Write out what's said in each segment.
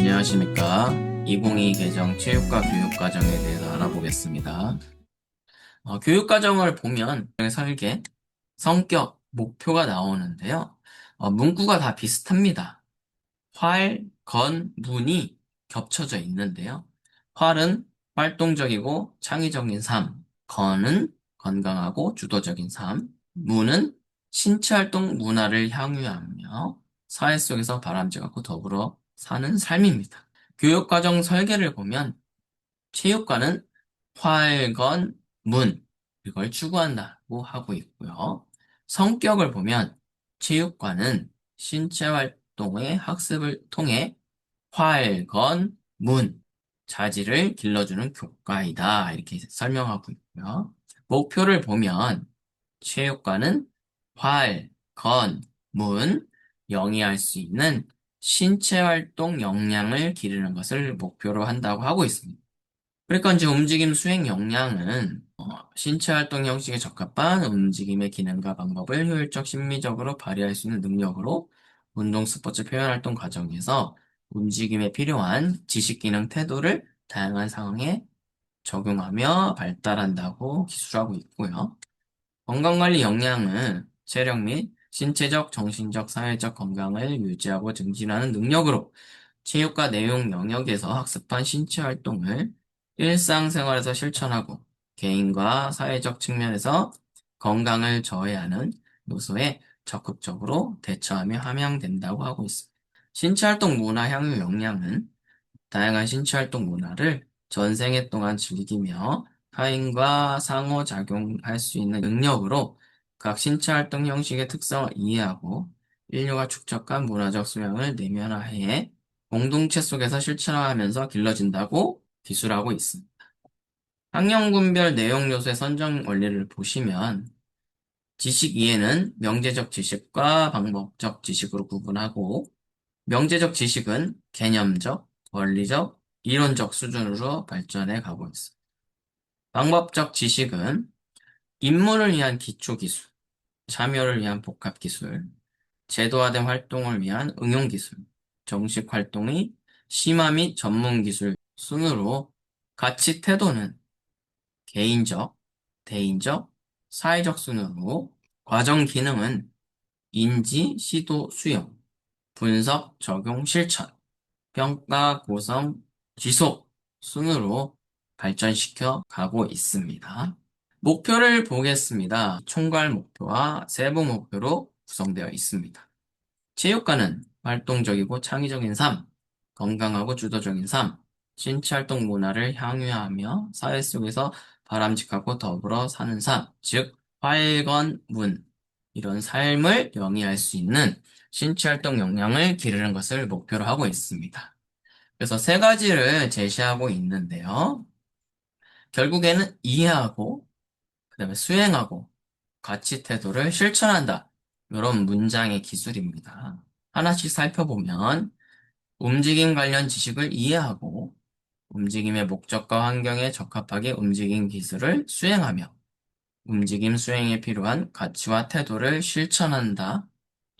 안녕하십니까. 2022 개정 체육과 교육과정에 대해서 알아보겠습니다. 어, 교육과정을 보면 설계, 성격, 목표가 나오는데요. 어, 문구가 다 비슷합니다. 활, 건, 문이 겹쳐져 있는데요. 활은 활동적이고 창의적인 삶, 건은 건강하고 주도적인 삶, 문은 신체 활동 문화를 향유하며 사회 속에서 바람직하고 더불어 사는 삶입니다. 교육과정 설계를 보면 체육과는 활건, 문, 이걸 추구한다고 하고 있고요. 성격을 보면 체육과는 신체 활동의 학습을 통해 활건, 문, 자질을 길러주는 교과이다. 이렇게 설명하고 있고요. 목표를 보면 체육과는 활, 건, 문, 영위할 수 있는 신체 활동 역량을 기르는 것을 목표로 한다고 하고 있습니다. 그러니까 이제 움직임 수행 역량은 어, 신체 활동 형식에 적합한 움직임의 기능과 방법을 효율적 심미적으로 발휘할 수 있는 능력으로 운동, 스포츠, 표현 활동 과정에서 움직임에 필요한 지식, 기능, 태도를 다양한 상황에 적용하며 발달한다고 기술하고 있고요. 건강관리 역량은 체력 및 신체적, 정신적, 사회적 건강을 유지하고 증진하는 능력으로 체육과 내용 영역에서 학습한 신체 활동을 일상생활에서 실천하고 개인과 사회적 측면에서 건강을 저해하는 요소에 적극적으로 대처하며 함양된다고 하고 있습니다. 신체활동 문화 향유 역량은 다양한 신체활동 문화를 전생애 동안 즐기며 타인과 상호작용할 수 있는 능력으로 각 신체 활동 형식의 특성을 이해하고 인류가 축적한 문화적 소양을 내면화해 공동체 속에서 실천하면서 길러진다고 기술하고 있습니다. 학년군별 내용 요소의 선정 원리를 보시면 지식 이해는 명제적 지식과 방법적 지식으로 구분하고 명제적 지식은 개념적, 원리적, 이론적 수준으로 발전해 가고 있습니다. 방법적 지식은 입문을 위한 기초 기술, 참여를 위한 복합 기술, 제도화된 활동을 위한 응용 기술, 정식 활동의 심화 및 전문 기술 순으로 가치 태도는 개인적, 대인적, 사회적 순으로 과정 기능은 인지, 시도, 수용, 분석, 적용, 실천, 평가, 고성, 지속 순으로 발전시켜 가고 있습니다. 목표를 보겠습니다. 총괄 목표와 세부 목표로 구성되어 있습니다. 체육관은 활동적이고 창의적인 삶, 건강하고 주도적인 삶, 신체활동 문화를 향유하며 사회 속에서 바람직하고 더불어 사는 삶, 즉 활건문 이런 삶을 영위할 수 있는 신체활동 역량을 기르는 것을 목표로 하고 있습니다. 그래서 세 가지를 제시하고 있는데요. 결국에는 이해하고 그 다음에 수행하고 가치 태도를 실천한다. 이런 문장의 기술입니다. 하나씩 살펴보면 움직임 관련 지식을 이해하고 움직임의 목적과 환경에 적합하게 움직임 기술을 수행하며 움직임 수행에 필요한 가치와 태도를 실천한다.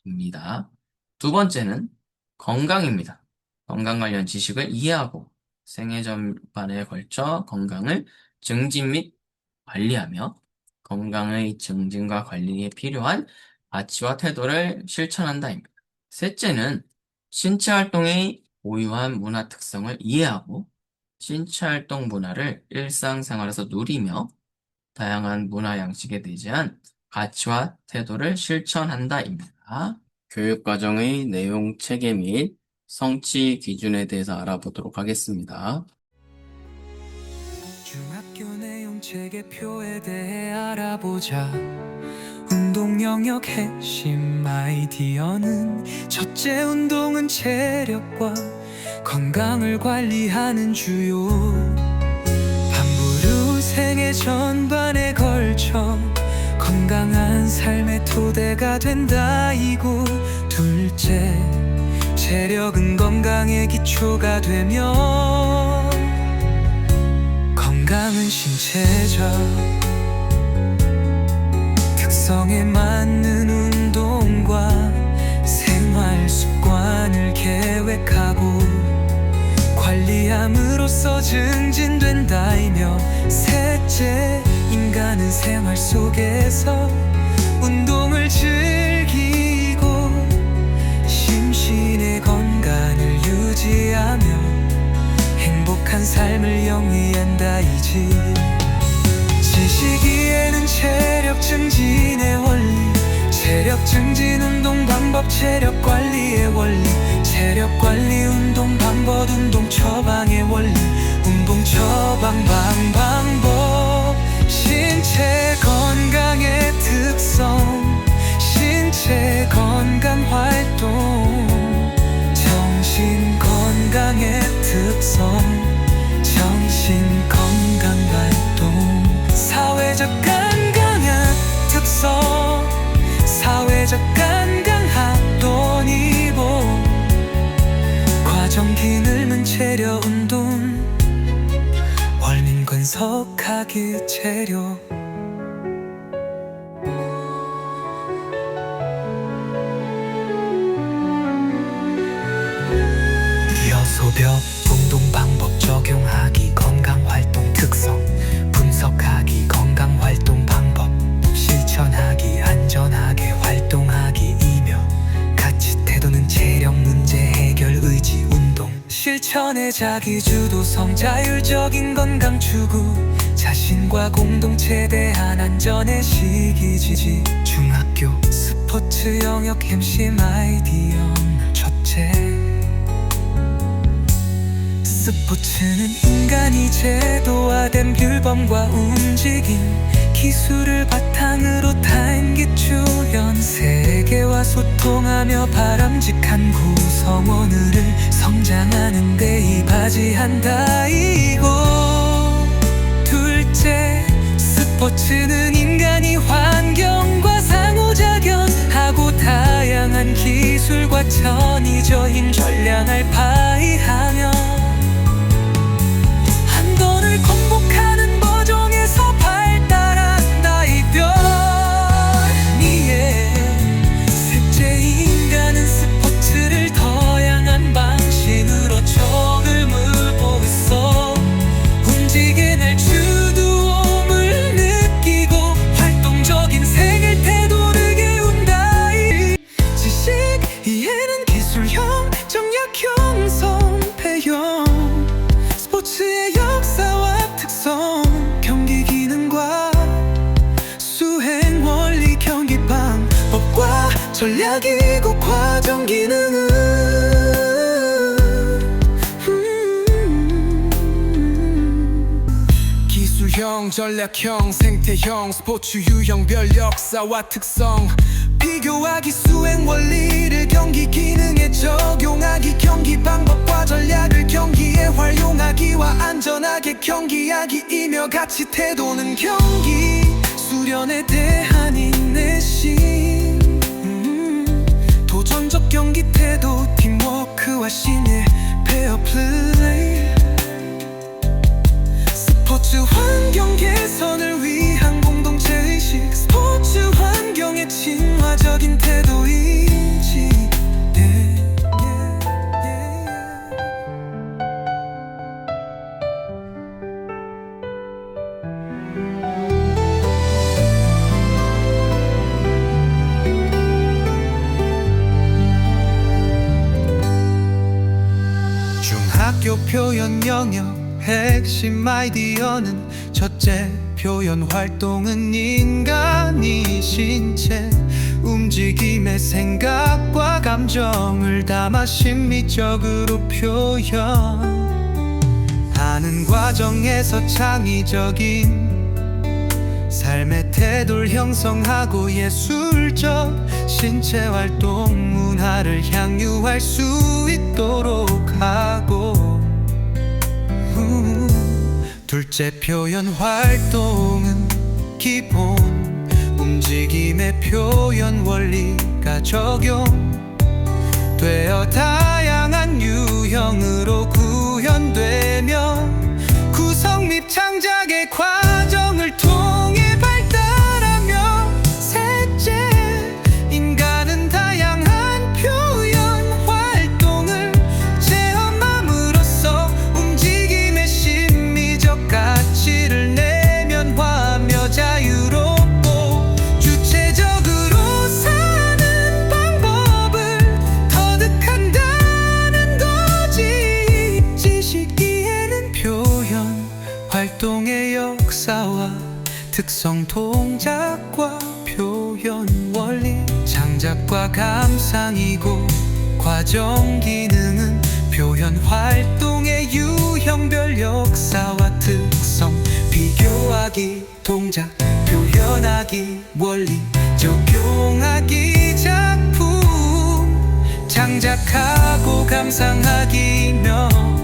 입니다. 두 번째는 건강입니다. 건강 관련 지식을 이해하고 생애 전반에 걸쳐 건강을 증진 및 관리하며 건강의 증진과 관리에 필요한 가치와 태도를 실천한다입니다. 셋째는 신체 활동의 고유한 문화 특성을 이해하고 신체 활동 문화를 일상생활에서 누리며 다양한 문화 양식에 대한 가치와 태도를 실천한다입니다. 교육과정의 내용 체계 및 성취 기준에 대해서 알아보도록 하겠습니다. 중학교 내용 체계표에 대해 알아보자. 운동 영역 핵심 아이디어는 첫째 운동은 체력과 건강을 관리하는 주요. 반부류 생애 전반에 걸쳐 건강한 삶의 토대가 된다 이고 둘째 체력은 건강의 기초가 되며 건강은 신체적 특성에 맞는 운동과 생활 습관을 계획하고 유지함으로써 증진된 다이며 셋째 인간은 생활 속에서 운동을 즐기고 심신의 건강을 유지하며 행복한 삶을 영위한다 이지 지식이에는 체력 증진의 원리. 체력 증진 운동 방법 체력 관리의 원리. 체력 관리 운동 방법 운동 처방의 원리. 운동 처방 방 방법. 신체 건강의 특성. 신체 건강 활동. 정신 건강의 특성 분석하기 체력. 여소벽 운동 방법 적용하기 건강 활동 특성 분석하기 건강 활동 방법 실천하기 안전하게 활동하기 이며 가치 태도는 체력 문제 해결 의지 운동. 실천의 자기 주도 성 자율적인 건강 추구 자신과 공동체 대한 안전의 시기지지. 중학교 스포츠 영역 MC 마이디어 첫째. 스포츠는 인간이 제도화된 뷰범과 움직임. 기술을 바탕으로 타임기 출현 세계와 소통하며 바람직한 구성원을 성장하는 데 이바지한다 이고 둘째 스포츠는 인간이 환경과 상호작용하고 다양한 기술과 천의적인 전량을 파이하며 이해는 기술형 정약형 성패형 스포츠의 역사와 특성 경기 기능과 수행 원리 경기 방법과 전략이고 과정 기능은 음. 기술형, 전략형, 생태형, 스포츠 유형 별 역사와 특성 비교하기 수행 원리를 경기 기능에 적용하기 경기 방법과 전략을 경기에 활용하기와 안전하게 경기하기이며 가치 태도는 경기 수련에 대한 인내심. 음, 도전적 경기 태도 팀워크와 신의 페어 플레이. 스포츠 환경 개선을 표현 영역 핵심 아이디어는 첫째 표현 활동은 인간이 신체 움직임의 생각과 감정을 담아 심미적으로 표현하는 과정에서 창의적인 삶의 태도를 형성하고 예술적 신체 활동 문화를 향유할 수 있도록 하고 후, 둘째 표현 활동은 기본 움직임의 표현 원리가 적용되어 다양한 유형으로 구현되며 구성 및 창작의 과정을 통해 감상이고 과정 기능은 표현 활동의 유형별 역사와 특성 비교하기 동작 표현하기 원리 적용하기 작품 창작하고 감상하기며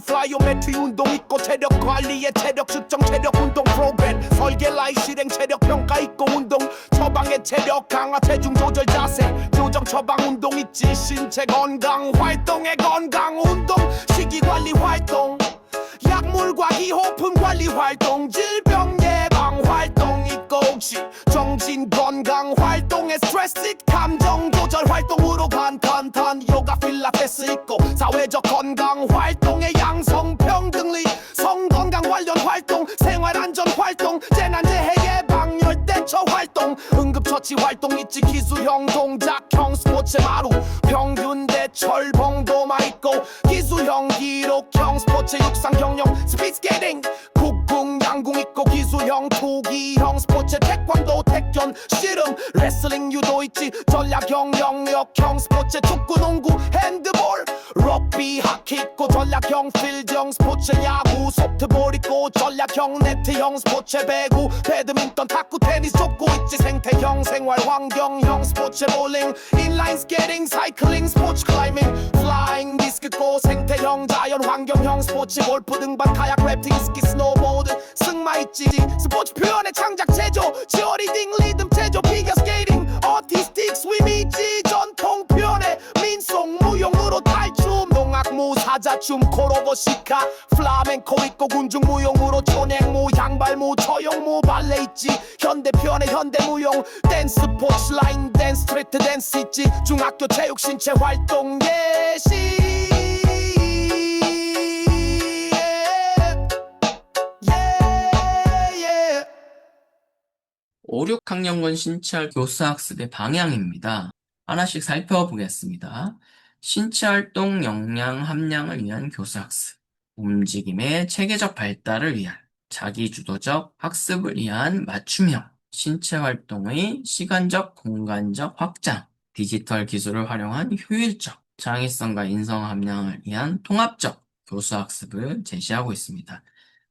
플라이오메트리 운동 있고 체력 관리에 체력 측정 체력 운동 프로그램 설계 라이 실행 체력 평가 있고 운동. 처방의 체력 강화 체중 조절 자세. 교정 처방 운동 있지. 신체 건강 활동의 건강 운동. 식이 관리 활동. 약물과 기호품 관리 활동. 질병 예방 활동 있고 혹시 정신 건강 활동에 스트레스 감정 조절 활동으로 간간단 요가 필라테스 있고 사회적 건강 활동에 양성 평등리 성 건강 관련 활동 생활 안전 활동 재난재해 예방 열대처 활동 응급처치 활동 있지 기술형 동작형 스포츠 마루 평균 대 철 봉도마 있고 기술형 기록형 스포츠 육상 경영 스피드스케이팅 국궁 양궁 있고 기술형 투기형 스포츠 태권도 태견 씨름 레슬링 유도 있지 전략형 영역형 스포츠 축구 농구 있고 전략형 필드형 스포츠 야구 소프트볼 있고 전략형 네트형 스포츠 배구 배드민턴 탁구 테니스 족구 있지. 생태형 생활 환경형 스포츠 볼링 인라인 스케이팅 사이클링 스포츠 클라이밍 플라잉 디스크 고 생태형 자연 환경형 스포츠 골프 등반 카약 래프팅 스키 스노보드 승마 있지. 스포츠 표현의 창작 제조 치어리딩 리듬 제조 피겨 스케이팅 어티스틱 스위밍 있지. 전통 표현의 민속 무용으로 탈춤 농악무 사자춤 코로보시카 플라멩코 있고 군중 무용으로 촌행무 양발무 처용무 발레 있지 현대 표현의 현대 무용 댄스 스포츠 라인 댄스 스트리트 댄스 있지 중학교 체육 신체 활동 예시 yeah, yeah. 5, 6학년군 신체활 교수학습의 방향입니다. 하나씩 살펴보겠습니다. 신체활동 역량 함량을 위한 교수학습, 움직임의 체계적 발달을 위한 자기주도적 학습을 위한 맞춤형, 신체활동의 시간적, 공간적 확장, 디지털 기술을 활용한 효율적, 창의성과 인성 함량을 위한 통합적 교수학습을 제시하고 있습니다.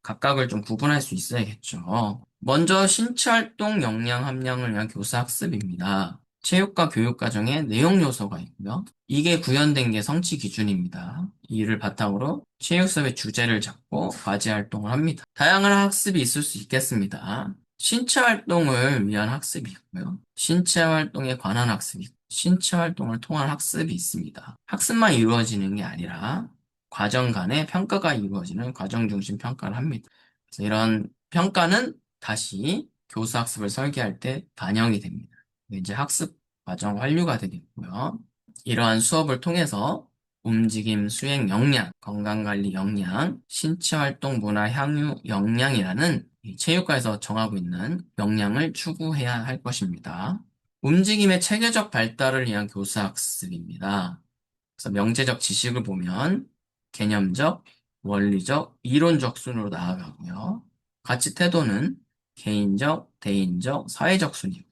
각각을 좀 구분할 수 있어야겠죠. 먼저 신체활동 역량 함량을 위한 교수학습입니다. 체육과 교육과정에 내용 요소가 있고요. 이게 구현된 게 성취 기준입니다. 이를 바탕으로 체육 수업의 주제를 잡고 과제 활동을 합니다. 다양한 학습이 있을 수 있겠습니다. 신체 활동을 위한 학습이 있고요. 신체 활동에 관한 학습이 있고, 신체 활동을 통한 학습이 있습니다. 학습만 이루어지는 게 아니라 과정 간의 평가가 이루어지는 과정 중심 평가를 합니다. 그래서 이런 평가는 다시 교수 학습을 설계할 때 반영이 됩니다. 이제 학습 과정 완료가 되겠고요. 이러한 수업을 통해서 움직임 수행 역량, 건강관리 역량, 신체활동 문화 향유 역량이라는 이 체육과에서 정하고 있는 역량을 추구해야 할 것입니다. 움직임의 체계적 발달을 위한 교수 학습입니다. 그래서 명제적 지식을 보면 개념적, 원리적, 이론적 순으로 나아가고요. 가치 태도는 개인적, 대인적, 사회적 순이고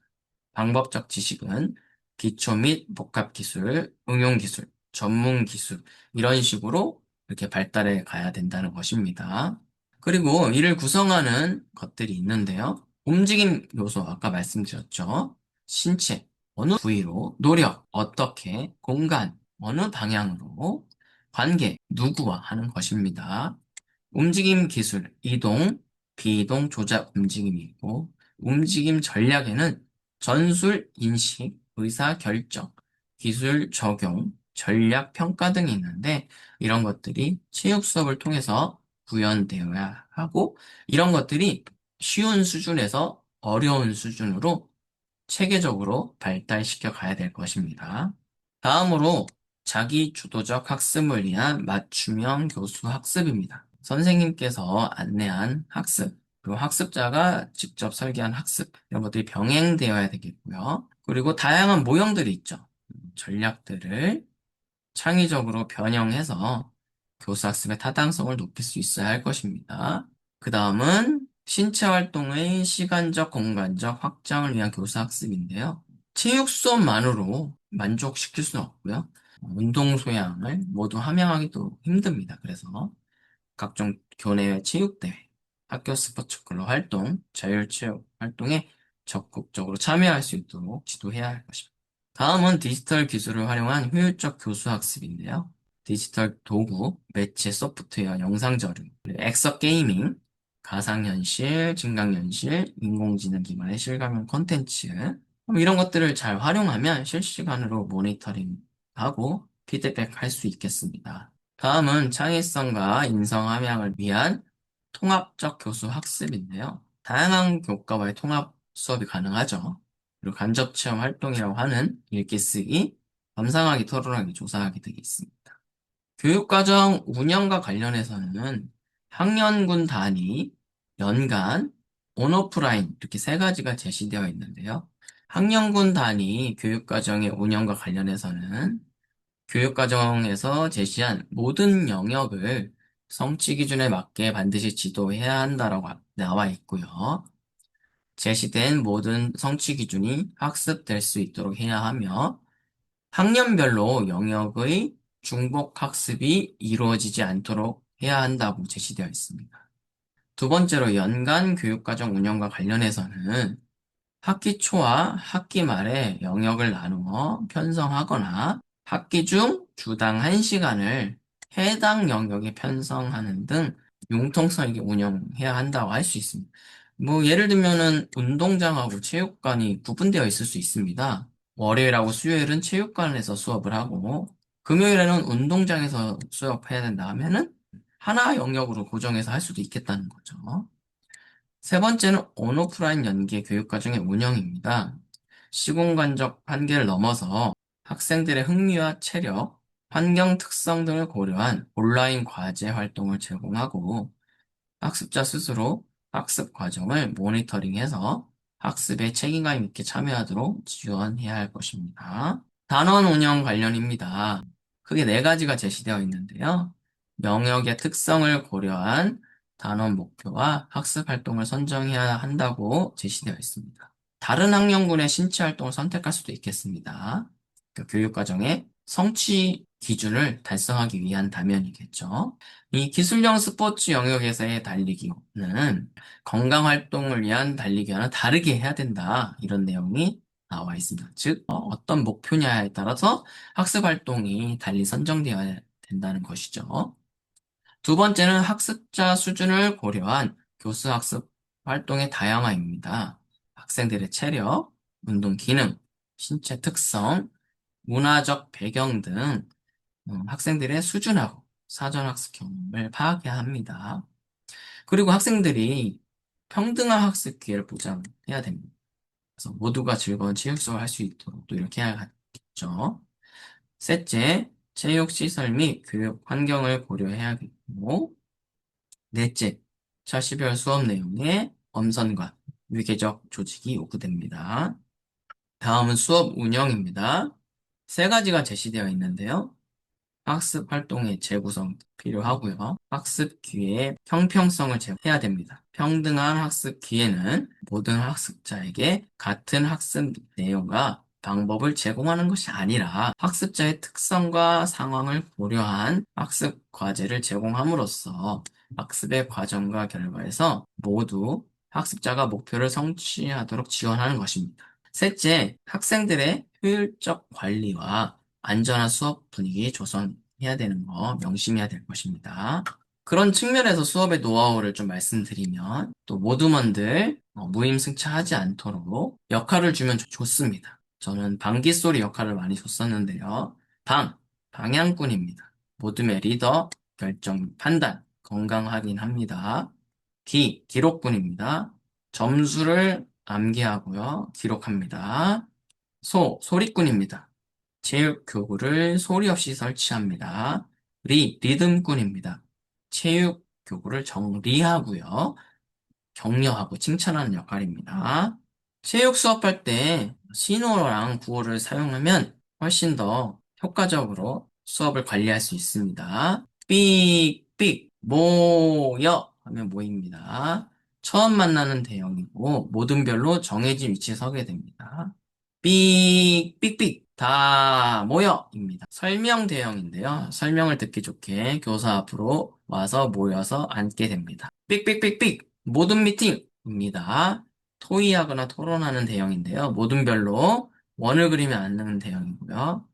방법적 지식은 기초 및 복합 기술, 응용 기술, 전문 기술 이런 식으로 이렇게 발달해 가야 된다는 것입니다. 그리고 이를 구성하는 것들이 있는데요. 움직임 요소 아까 말씀드렸죠. 신체 어느 부위로 노력 어떻게 공간 어느 방향으로 관계 누구와 하는 것입니다. 움직임 기술 이동 비이동 조작 움직임이 있고 움직임 전략에는 전술 인식 의사 결정 기술 적용 전략 평가 등이 있는데 이런 것들이 체육 수업을 통해서 구현되어야 하고 이런 것들이 쉬운 수준에서 어려운 수준으로 체계적으로 발달시켜 가야 될 것입니다. 다음으로 자기 주도적 학습을 위한 맞춤형 교수 학습입니다. 선생님께서 안내한 학습, 그리고 학습자가 직접 설계한 학습, 이런 것들이 병행되어야 되겠고요. 그리고 다양한 모형들이 있죠. 전략들을 창의적으로 변형해서 교수 학습의 타당성을 높일 수 있어야 할 것입니다. 그 다음은 신체 활동의 시간적, 공간적 확장을 위한 교수 학습인데요. 체육 수업만으로 만족시킬 수는 없고요. 운동 소양을 모두 함양하기도 힘듭니다. 그래서 각종 교내 체육대회, 학교 스포츠 클럽 활동, 자율체육 활동에 적극적으로 참여할 수 있도록 지도해야 할 것입니다. 다음은 디지털 기술을 활용한 효율적 교수 학습인데요. 디지털 도구, 매체 소프트웨어, 영상 저류, 엑서 게이밍, 가상현실, 증강현실, 인공지능 기반의 실감형 콘텐츠 이런 것들을 잘 활용하면 실시간으로 모니터링하고 피드백 할 수 있겠습니다. 다음은 창의성과 인성 함양을 위한 통합적 교수 학습인데요. 다양한 교과와의 통합 수업이 가능하죠. 그리고 간접 체험 활동이라고 하는 읽기 쓰기, 감상하기, 토론하기, 조사하기 등이 있습니다. 교육과정 운영과 관련해서는 학년군 단위, 연간, 온오프라인 이렇게 세 가지가 제시되어 있는데요. 학년군 단위 교육과정의 운영과 관련해서는 교육과정에서 제시한 모든 영역을 성취 기준에 맞게 반드시 지도해야 한다라고 나와 있고요. 제시된 모든 성취 기준이 학습될 수 있도록 해야 하며 학년별로 영역의 중복 학습이 이루어지지 않도록 해야 한다고 제시되어 있습니다. 두 번째로 연간 교육과정 운영과 관련해서는 학기 초와 학기 말에 영역을 나누어 편성하거나 학기 중 주당 1시간을 해당 영역에 편성하는 등 융통성 있게 운영해야 한다고 할 수 있습니다. 뭐 예를 들면은 운동장하고 체육관이 구분되어 있을 수 있습니다. 월요일하고 수요일은 체육관에서 수업을 하고 금요일에는 운동장에서 수업해야 된다 하면은 하나 영역으로 고정해서 할 수도 있겠다는 거죠. 세 번째는 온오프라인 연계 교육과정의 운영입니다. 시공간적 한계를 넘어서 학생들의 흥미와 체력, 환경 특성 등을 고려한 온라인 과제 활동을 제공하고 학습자 스스로 학습 과정을 모니터링해서 학습에 책임감 있게 참여하도록 지원해야 할 것입니다. 단원 운영 관련입니다. 크게 네 가지가 제시되어 있는데요. 영역의 특성을 고려한 단원 목표와 학습 활동을 선정해야 한다고 제시되어 있습니다. 다른 학년군의 신체 활동을 선택할 수도 있겠습니다. 그 교육과정의 성취 기준을 달성하기 위한 다면이겠죠. 이 기술형 스포츠 영역에서의 달리기는 건강 활동을 위한 달리기와는 다르게 해야 된다. 이런 내용이 나와 있습니다. 즉, 어, 떤 목표냐에 따라서 학습 활동이 달리 선정되어야 된다는 것이죠. 두 번째는 학습자 수준을 고려한 교수 학습 활동의 다양화입니다. 학생들의 체력, 운동 기능, 신체 특성, 문화적 배경 등 음, 학생들의 수준하고 사전 학습 경험을 파악해야 합니다. 그리고 학생들이 평등한 학습 기회를 보장해야 됩니다. 그래서 모두가 즐거운 체육 수업을 할 수 있도록 또 이렇게 해야겠죠. 셋째, 체육 시설 및 교육 환경을 고려해야겠고, 넷째, 차시별 수업 내용의 엄선과 위계적 조직이 요구됩니다. 다음은 수업 운영입니다. 세 가지가 제시되어 있는데요. 학습 활동의 재구성 필요하고요. 학습 기회의 형평성을 제공해야 됩니다. 평등한 학습 기회는 모든 학습자에게 같은 학습 내용과 방법을 제공하는 것이 아니라 학습자의 특성과 상황을 고려한 학습 과제를 제공함으로써 학습의 과정과 결과에서 모두 학습자가 목표를 성취하도록 지원하는 것입니다. 셋째, 학생들의 효율적 관리와 안전한 수업 분위기 조성해야 되는 거 명심해야 될 것입니다. 그런 측면에서 수업의 노하우를 좀 말씀드리면 또 모두먼들 어, 무임승차하지 않도록 역할을 주면 좋- 좋습니다. 저는 방귀소리 역할을 많이 줬었는데요. 방, 방향꾼입니다. 모둠의 리더, 결정, 판단, 건강 확인합니다. 기, 기록분입니다. 점수를 암기하고요. 기록합니다. 소, 소리꾼입니다. 체육 교구를 소리 없이 설치합니다. 리, 리듬꾼입니다. 체육 교구를 정리하고요. 격려하고 칭찬하는 역할입니다. 체육 수업할 때 신호랑 구호를 사용하면 훨씬 더 효과적으로 수업을 관리할 수 있습니다. 삑삑 모여 하면 모입니다. 처음 만나는 대형이고 모든 별로 정해진 위치에 서게 됩니다. 삑삑삑 다 모여입니다. 설명 대형인데요. 설명을 듣기 좋게 교사 앞으로 와서 모여서 앉게 됩니다. 삑삑삑삑 모든 미팅입니다. 토의하거나 토론하는 대형인데요. 모든 별로 원을 그리면 앉는 대형이고요.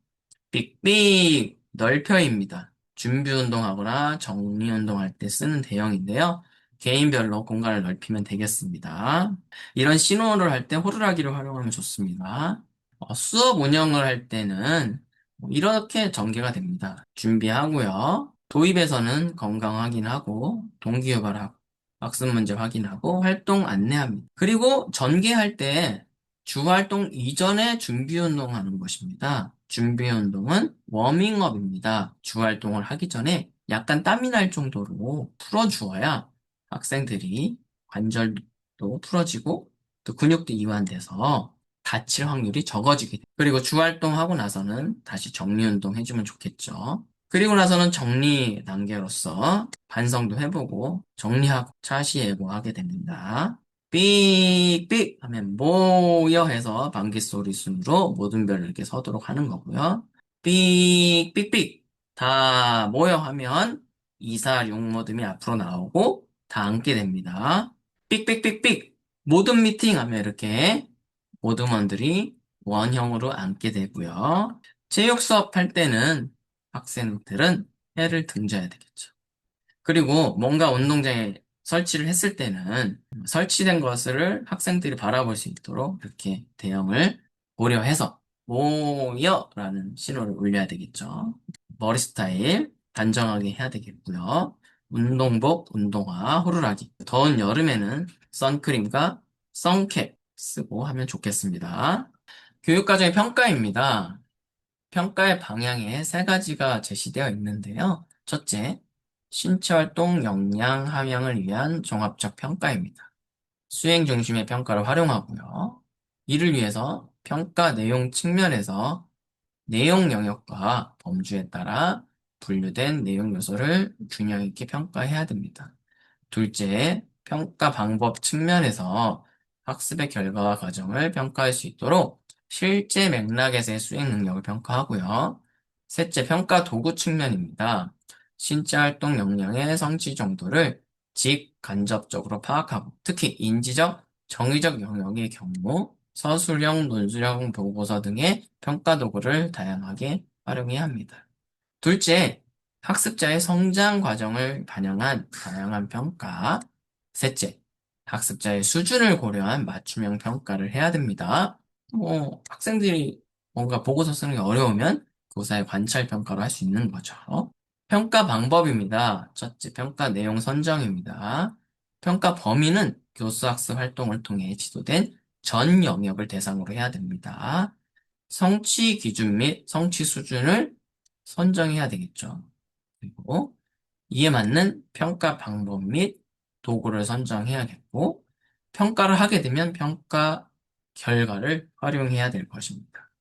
삑삑 넓혀입니다. 준비 운동하거나 정리 운동할 때 쓰는 대형인데요. 개인별로 공간을 넓히면 되겠습니다. 이런 신호를 할 때 호루라기를 활용하면 좋습니다. 어, 수업 운영을 할 때는 뭐 이렇게 전개가 됩니다. 준비하고요. 도입에서는 건강 확인하고 동기 유발 학습 문제 확인하고 활동 안내합니다. 그리고 전개할 때 주활동 이전에 준비 운동하는 것입니다. 준비 운동은 워밍업입니다. 주활동을 하기 전에 약간 땀이 날 정도로 풀어주어야 학생들이 관절도 풀어지고 또 근육도 이완돼서 다칠 확률이 적어지게 돼요. 그리고 주활동하고 나서는 다시 정리 운동 해주면 좋겠죠. 그리고 나서는 정리 단계로서 반성도 해보고 정리하고 차시 예고하게 됩니다. 삑삑 하면 모여 해서 방귀 소리 순으로 모든 별을 이렇게 서도록 하는 거고요. 삑삑삑 다 모여 하면 2, 4, 6 모듬이 앞으로 나오고 다 앉게 됩니다. 삑삑삑삑 모든 미팅 하면 이렇게 모듬원들이 원형으로 앉게 되고요. 체육 수업 할 때는 학생들은 해를 등져야 되겠죠. 그리고 뭔가 운동장에 설치를 했을 때는 설치된 것을 학생들이 바라볼 수 있도록 이렇게 대형을 고려해서 모여 라는 신호를 올려야 되겠죠. 머리 스타일 단정하게 해야 되겠고요. 운동복, 운동화, 호루라기. 더운 여름에는 선크림과 선캡 쓰고 하면 좋겠습니다. 교육과정의 평가입니다. 평가의 방향에 세 가지가 제시되어 있는데요. 첫째, 신체활동 역량 함양을 위한 종합적 평가입니다. 수행 중심의 평가를 활용하고요. 이를 위해서 평가 내용 측면에서 내용 영역과 범주에 따라 분류된 내용 요소를 균형 있게 평가해야 됩니다. 둘째, 평가 방법 측면에서 학습의 결과와 과정을 평가할 수 있도록 실제 맥락에서의 수행 능력을 평가하고요. 셋째, 평가 도구 측면입니다. 신체 활동 역량의 성취 정도를 직간접적으로 파악하고 특히 인지적, 정의적 영역의 경우 서술형, 논술형 보고서 등의 평가 도구를 다양하게 활용해야 합니다. 둘째, 학습자의 성장 과정을 반영한 다양한 평가. 셋째, 학습자의 수준을 고려한 맞춤형 평가를 해야 됩니다. 뭐, 학생들이 뭔가 보고서 쓰는 게 어려우면 교사의 관찰 평가로 할 수 있는 거죠. 평가 방법입니다. 첫째, 평가 내용 선정입니다. 평가 범위는 교수 학습 활동을 통해 지도된 전 영역을 대상으로 해야 됩니다. 성취 기준 및 성취 수준을 선정해야 되겠죠. 그리고 이에 맞는 평가 방법 및 도구를 선정해야겠고, 평가를 하게 되면 평가 결과를 활용해야 될 것입니다.